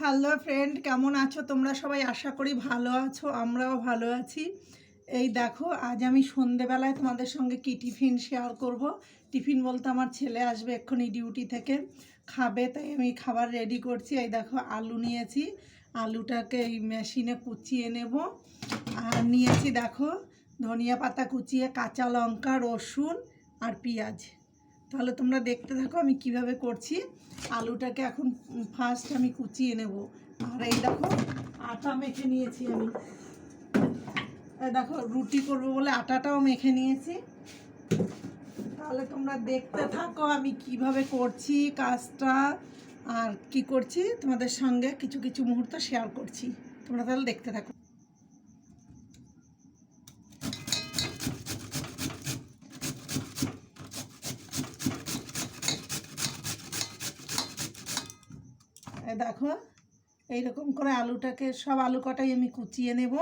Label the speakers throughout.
Speaker 1: Hello friend কেমন আছো? তোমরা সবাই আশা করি ভালো আছো, আমরাও ভালো আছি। এই দেখো, আজ আমি সন্ধেবেলায় তোমাদের সঙ্গে কি টিফিন শেয়ার করব? টিফিন বলতে আমার ছেলে আসবে এক্ষুনি ডিউটি থেকে, খাবে, তাই আমি খাবার রেডি করছি। এই দেখো, আলু নিয়েছি, আলুটাকে এই মেশিনে কুচিয়ে নেব। আর নিয়েছি, দেখো, ধনিয়া পাতা কুচিয়ে কাঁচা লঙ্কা, রসুন আর পেঁয়াজ। তাহলে তোমরা দেখতে থাকো আমি কীভাবে করছি। আলুটাকে এখন ফার্স্ট আমি কুচিয়ে নেব। আর এই দেখো, আটা মেখে নিয়েছি আমি। দেখো, রুটি করব বলে আটাটাও মেখে নিয়েছি। তাহলে তোমরা দেখতে থাকো আমি কীভাবে করছি কাজটা, আর কি করছি, তোমাদের সঙ্গে কিছু কিছু মুহূর্ত শেয়ার করছি। তোমরা তাহলে দেখতে থাকো। দেখো এইরকম করে আলুটাকে সব আলু কটাই আমি কুচিয়ে নেব।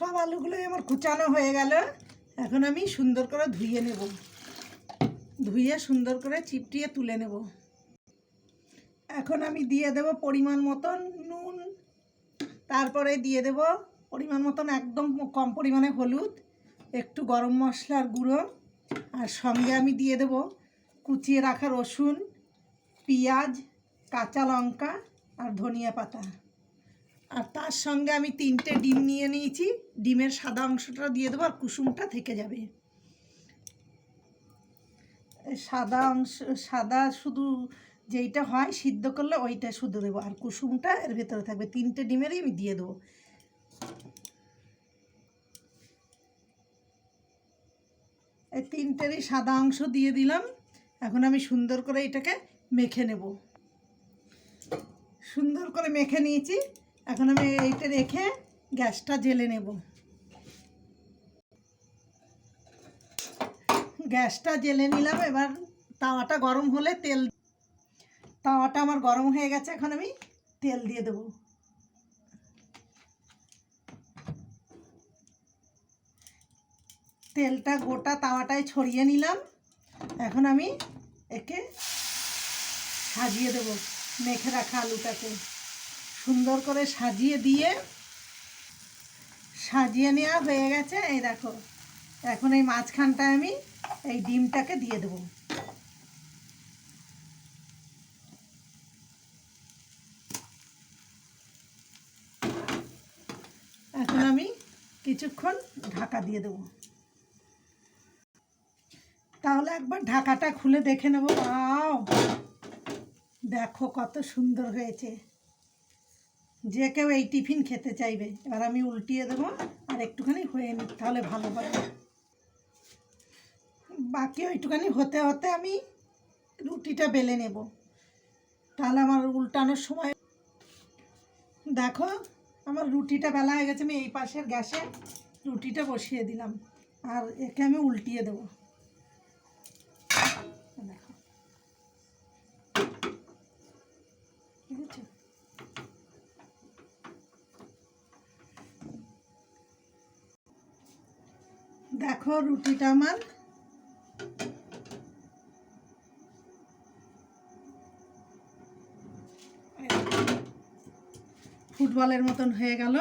Speaker 1: সব আলুগুলোই আমার কুচানো হয়ে গেল। এখন আমি সুন্দর করে ধুয়ে নেব। ধুয়ে সুন্দর করে চিপটিয়ে তুলে নেব। এখন আমি দিয়ে দেব পরিমাণ মতন নুন। তারপরে দিয়ে দেব পরিমাণ মতন একদম কম পরিমাণে হলুদ, একটু গরম মশলার গুঁড়ো, আর সঙ্গে আমি দিয়ে দেব কুচিয়ে রাখা রসুন, পেঁয়াজ, কাঁচা লঙ্কা, আর ধনিয়া পাতা। আর তার সঙ্গে আমি তিনটে ডিম নিয়ে নিয়েছি। ডিমের সাদা অংশটা দিয়ে দেবো আর কুসুমটা থেকে যাবে। সাদা অংশ, সাদা শুধু যেইটা হয় সিদ্ধ করলে ওইটা শুধু দেবো। আর কুসুমটা এর ভেতরে থাকবে। তিনটে ডিমেরই আমি দিয়ে দেবো। এই তিনটেরই সাদা অংশ দিয়ে দিলাম। এখন আমি সুন্দর করে এটাকে মেখে নেব। সুন্দর করে মেখে নিয়েছি। এখন আমি এইটা রেখে গ্যাসটা জেলে নেব। গ্যাসটা জেলে নিলাম, এবার তাওয়াটা গরম হলে তেল তাওয়াটা আমার গরম হয়ে গেছে, এখন আমি তেল দিয়ে দেবো। তেলটা গোটা তাওয়াটায় ছড়িয়ে নিলাম, এখন আমি একে সাজিয়ে দেবো, মেখে রাখা আলুটাকে। সুন্দর করে সাজিয়ে দিয়ে সাজিয়ে নেওয়া হয়ে গেছে। এই দেখো, এখন এই মাঝখানটায় আমি এই ডিমটাকে দিয়ে দেবো। এখন আমি কিছুক্ষণ ঢাকা দিয়ে দেবো। তাহলে একবার ঢাকাটা খুলে দেখে নেব। দেখো কত সুন্দর হয়েছে। যে কেউ এই টিফিন খেতে চাইবে। এবার আমি উল্টিয়ে দেবো আর একটুখানি হয়ে নিই তাহলে ভালো হবে বাকি ওইটুখানি হতে হতে আমি রুটিটা বেলে নেব। তাহলে আমার উল্টানোর সময় দেখো, আমার রুটিটা বেলা হয়ে গেছে, আমি এই পাশের গ্যাসে রুটিটা বসিয়ে দিলাম। আর একে আমি উল্টিয়ে দেবো। দেখো রুটিটা আমার। ফুটবলের মতন হয়ে গেল।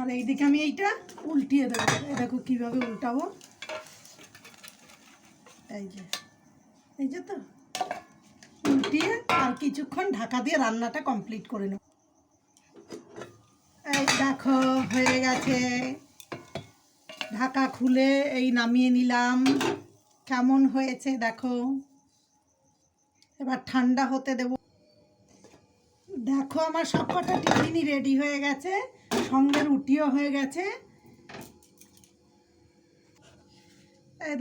Speaker 1: আর এইদিকে আমি এইটা উল্টিয়ে দেবো। দেখো কীভাবে উল্টাবো। এই যে এই যে তো। উল্টিয়ে আর কিছুক্ষণ ঢাকা দিয়ে রান্নাটা কমপ্লিট করে নেব। এই দেখো, হয়ে গেছে। ঢাকা খুলে এই নামিয়ে নিলাম। কেমন হয়েছে দেখো। এবার ঠান্ডা হতে দেব। দেখো আমার সব কটা টিফিনই রেডি হয়ে গেছে, সঙ্গে রুটিও হয়ে গেছে।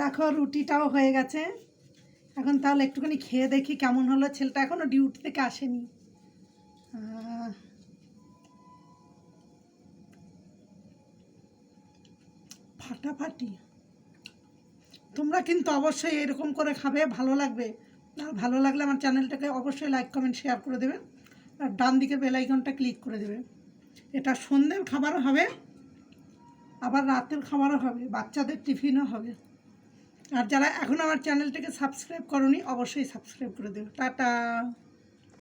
Speaker 1: দেখো রুটিটাও হয়ে গেছে। এখন তাহলে একটুখানি খেয়ে দেখি কেমন হলো। ছেলেটা এখনও ডিউটি থেকে আসেনি। ফাটাফাটি। তোমরা কিন্তু অবশ্যই এরকম করে খাবে, ভালো লাগবে। আর ভালো লাগলে আমার চ্যানেলটাকে অবশ্যই লাইক, কমেন্ট, শেয়ার করে দেবে। আর ডান দিকের বেল আইকনটা ক্লিক করে দেবে। এটা সন্ধ্যের খাবারও হবে, আবার রাতের খাবারও হবে, বাচ্চাদের টিফিনও হবে। আর যারা এখন আমার চ্যানেলটাকে সাবস্ক্রাইব করনি, অবশ্যই সাবস্ক্রাইব করে দেবে। টাটা।